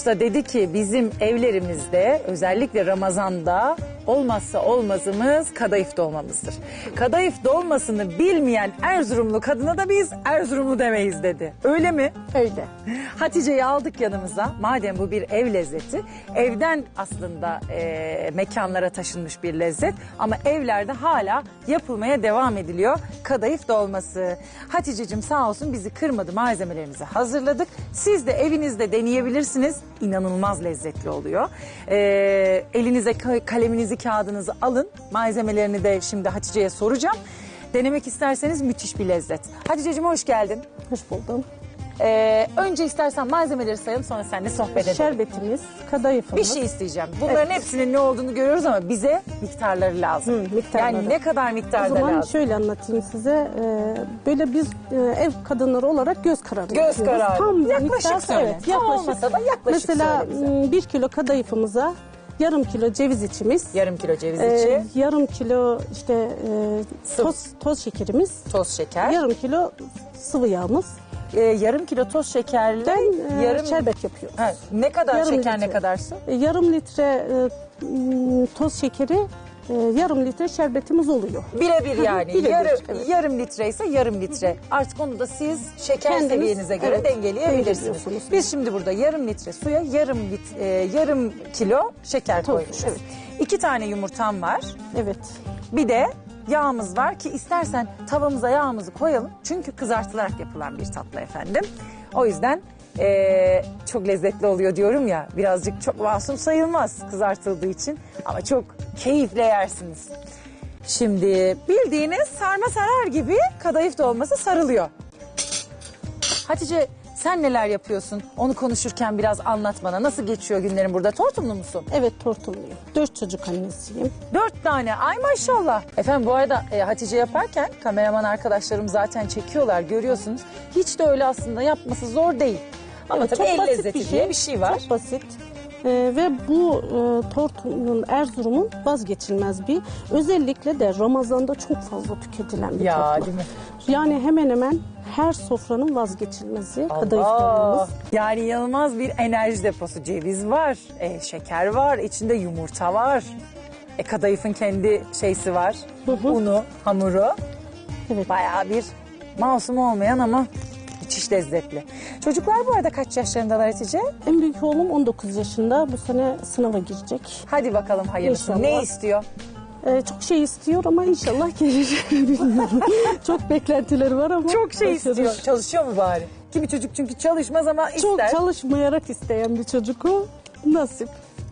Usta dedi ki bizim evlerimizde özellikle Ramazan'da olmazsa olmazımız kadayıf dolmamızdır. Kadayıf dolmasını bilmeyen Erzurumlu kadına da biz Erzurumlu demeyiz dedi. Öyle mi? Öyle. Hatice'yi aldık yanımıza. Madem bu bir ev lezzeti, evden aslında e, mekanlara taşınmış bir lezzet ama evlerde hala yapılmaya devam ediliyor. Kadayıf dolması. Hatice'cim sağ olsun bizi kırmadı malzemelerimizi hazırladık. Siz de evinizde deneyebilirsiniz. İnanılmaz lezzetli oluyor. E, elinize ka- kaleminizi, kağıdınızı alın. Malzemelerini de şimdi Hatice'ye soracağım. Denemek isterseniz müthiş bir lezzet. Hatice'cim hoş geldin. Hoş buldum. Ee, önce istersen malzemeleri sayalım sonra seninle sohbet edelim. Şerbetimiz, Bir kadayıfımız. şey isteyeceğim. Bunların Evet. hepsinin ne olduğunu görüyoruz ama bize miktarları lazım. Hı, miktarları. Yani ne kadar O miktarda zaman lazım? şöyle anlatayım size. Ee, böyle biz e, ev kadınları olarak göz kararı Göz yapıyoruz. kararı. Tam Yaklaşık miktar, söyle. Evet, Tam yaklaşık. olmasa da yaklaşık Mesela söyle bize. m, bir kilo kadayıfımıza yarım kilo ceviz içimiz. Yarım kilo ceviz e, içi, yarım kilo işte e, toz, toz şekerimiz. toz şeker. Yarım kilo sıvı yağımız. Ee, yarım kilo toz şekerle Ben e, yarım... şerbet yapıyoruz. Ha, ne kadar Yarım şeker ne litre. kadar su? E, Yarım litre e, toz şekeri, e, yarım litre şerbetimiz oluyor. Birebir yani. birebir, yarım, evet. yarım litre ise yarım litre. Artık onu da siz şeker Kendiniz, seviyenize göre evet, dengeleyebilirsiniz. Biz şimdi burada yarım litre suya yarım lit, e, yarım kilo şeker Toz, koymuşuz. evet. İki tane yumurtam var. Evet. Bir de yağımız var ki istersen tavamıza yağımızı koyalım. Çünkü kızartılarak yapılan bir tatlı efendim. O yüzden eee, çok lezzetli oluyor diyorum ya. Birazcık çok masum sayılmaz kızartıldığı için. Ama çok keyifle yersiniz. Şimdi bildiğiniz sarma sarar gibi kadayıf dolması sarılıyor. Hatice sen neler yapıyorsun? Onu konuşurken biraz anlat bana. Nasıl geçiyor günlerin burada? Tortumlu musun? Evet tortumluyum. Dört çocuk annesiyim. Dört tane. Ay maşallah. Efendim bu arada e, Hatice yaparken kameraman arkadaşlarım zaten çekiyorlar görüyorsunuz. Hiç de öyle aslında yapması zor değil. Ama Evet, tabii el basit lezzeti diye bir şey var. Çok basit. Ee, ve bu e, tortunun Erzurum'un vazgeçilmez bir özellikle de Ramazan'da çok fazla tüketilen bir Ya değil mi? Yani hemen hemen her sofranın vazgeçilmezi kadayıf dolmamız. Yani inanılmaz bir enerji deposu. Ceviz var, e, şeker var, içinde yumurta var. E, kadayıfın kendi şeysi var. Hı hı. Unu, hamuru. Evet. Bayağı bir masum olmayan ama müthiş lezzetli. Çocuklar bu arada kaç yaşlarındalar Hatice? En büyük oğlum 19 yaşında. Bu sene sınava girecek. Hadi bakalım hayırlısı. İnşallah. Ne istiyor? Ee, çok şey istiyor ama inşallah gelir. Bilmiyorum. çok beklentileri var ama. Çok şey başarır. istiyor. Çalışıyor mu bari? Kimi çocuk çünkü çalışmaz ama Çok ister. çalışmayarak isteyen bir çocuk o. Nasip.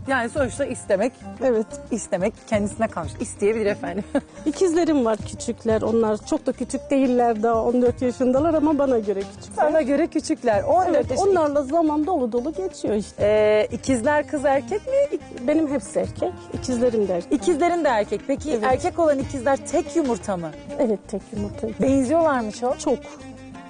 Yani sonuçta istemek, Evet. istemek kendisine kalmış. İsteyebilir efendim. İkizlerim var küçükler. Onlar çok da küçük değiller daha 14 yaşındalar ama bana göre küçükler. Sana göre küçükler. 14 Evet, yaşında. onlarla zaman dolu dolu geçiyor işte. Ee, ikizler kız erkek mi? Benim hepsi erkek, ikizlerim de erkek. İkizlerin de erkek. Peki erkek olan ikizler tek yumurta mı? Evet, tek yumurta. Benziyorlar mı çok? Çok,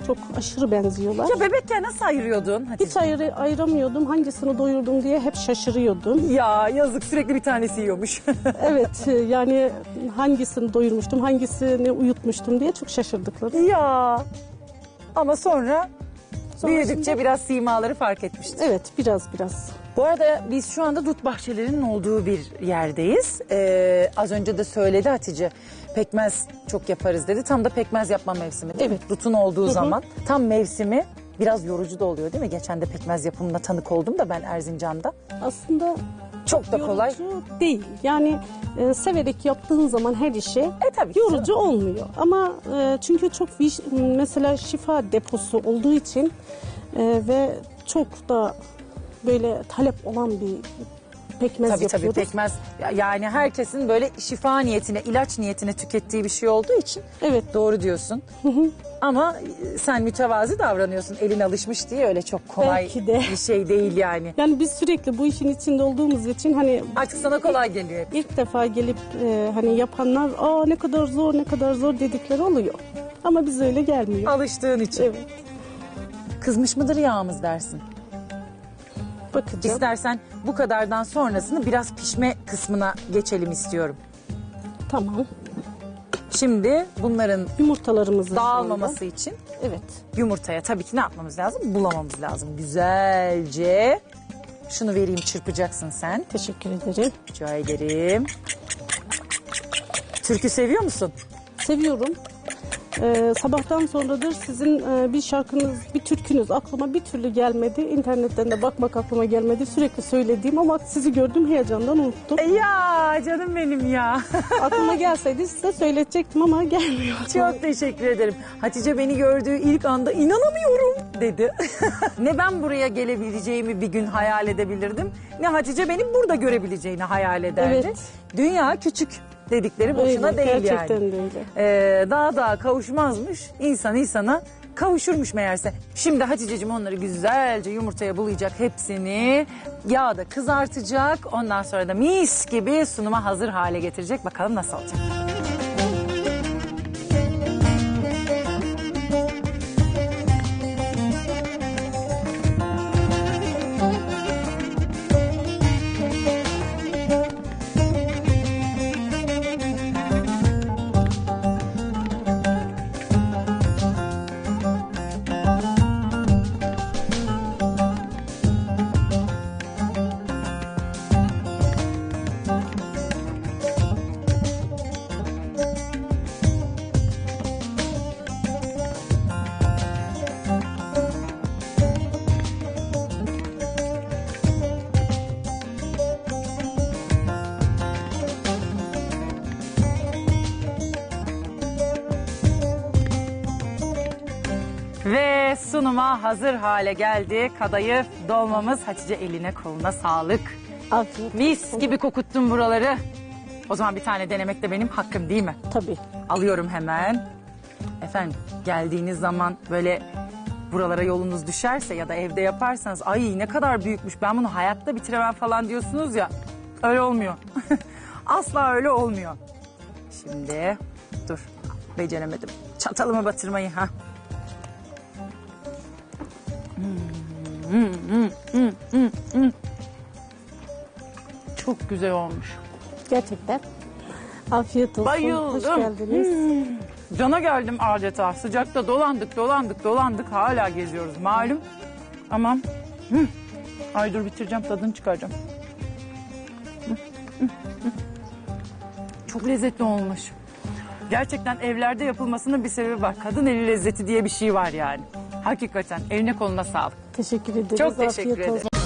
çok aşırı benziyorlar. Ya bebekken nasıl ayırıyordun? Hatice? Hiç ayrı, ayıramıyordum, hangisini doyurdum diye hep şaşırıyordum. Ya yazık sürekli bir tanesi yiyormuş. evet, e, yani hangisini doyurmuştum, hangisini uyutmuştum diye çok şaşırdıkları. ya. Ama sonra, Sonra büyüdükçe biraz simaları fark etmiştir. Evet, biraz biraz. Bu arada biz şu anda dut bahçelerinin olduğu bir yerdeyiz. Ee, az önce de söyledi Hatice. Pekmez çok yaparız dedi. Tam da pekmez yapma mevsimi değil mi? Evet. Dutun olduğu zaman. Tam mevsimi biraz yorucu da oluyor değil mi? Geçen de pekmez yapımına tanık oldum da ben Erzincan'da. Aslında Çok da kolay. yorucu değil. Yani e, severek yaptığın zaman her işi E tabii ki yorucu olmuyor. Ama e, çünkü çok viş- mesela şifa deposu olduğu için e, ve çok da böyle talep olan bir pekmez Tabii tabii yapıyoruz. pekmez. Ya- Yani herkesin böyle şifa niyetine, ilaç niyetine tükettiği bir şey olduğu için Evet. doğru diyorsun. Ama e, sen mütevazi davranıyorsun. Elin alışmış diye öyle çok kolay Belki de. bir şey değil yani. Yani biz sürekli bu işin içinde olduğumuz için hani Artık sana kolay geliyor. hep. ilk defa gelip e, hani yapanlar aa ne kadar zor ne kadar zor dedikleri oluyor. Ama biz öyle gelmiyor. Alıştığın için. Evet. Kızmış mıdır yağımız dersin. Bakacağım. İstersen bu kadardan sonrasını biraz pişme kısmına geçelim istiyorum. Tamam. Şimdi bunların Yumurtalarımızı dağılmaması için Evet. yumurtaya tabii ki ne yapmamız lazım? Bulamamız lazım. Güzelce Şunu vereyim çırpacaksın sen. Teşekkür ederim. Rica ederim. Türkü seviyor musun? Seviyorum. Ee, sabahtan sonradır sizin e, bir şarkınız, bir türkünüz aklıma bir türlü gelmedi. İnternetten de bakmak aklıma gelmedi. Sürekli söylediğim ama sizi gördüm heyecandan unuttum. Ya canım benim ya. aklıma gelseydi size söyletecektim ama gelmiyor. Çok teşekkür ederim. Hatice beni gördüğü ilk anda inanamıyorum dedi. ne ben buraya gelebileceğimi bir gün hayal edebilirdim. Ne Hatice beni burada görebileceğini hayal ederdi. Evet. Dünya küçük dedikleri boşuna Öyle, değil gerçekten yani. öyle. Ee, daha daha kavuşmazmış. İnsan insana kavuşurmuş meğerse. Şimdi Hatice'cim onları güzelce yumurtaya bulayacak hepsini. Yağda kızartacak. Ondan sonra da mis gibi sunuma hazır hale getirecek. Bakalım nasıl olacak. Ve sunuma hazır hale geldi. Kadayıf dolmamız Hatice eline koluna sağlık. Afiyet Mis gibi kokuttun buraları. O zaman bir tane denemek de benim hakkım değil mi? Tabii. Alıyorum hemen. Efendim geldiğiniz zaman böyle buralara yolunuz düşerse ya da evde yaparsanız ay ne kadar büyükmüş ben bunu hayatta bitiremem falan diyorsunuz ya. Öyle olmuyor. Asla öyle olmuyor. Şimdi dur beceremedim. Çatalımı batırmayı ha. Çok güzel olmuş. Gerçekten. Afiyet olsun. Bayıldım. Hoş geldiniz. Cana geldim adeta. Sıcakta dolandık, dolandık, dolandık. Hala geziyoruz malum. Ama hı. ay dur bitireceğim tadını çıkaracağım. Çok lezzetli olmuş. Gerçekten evlerde yapılmasının bir sebebi var. Kadın eli lezzeti diye bir şey var yani. Hakikaten eline koluna sağlık. Teşekkür ederiz. Çok teşekkür ederim.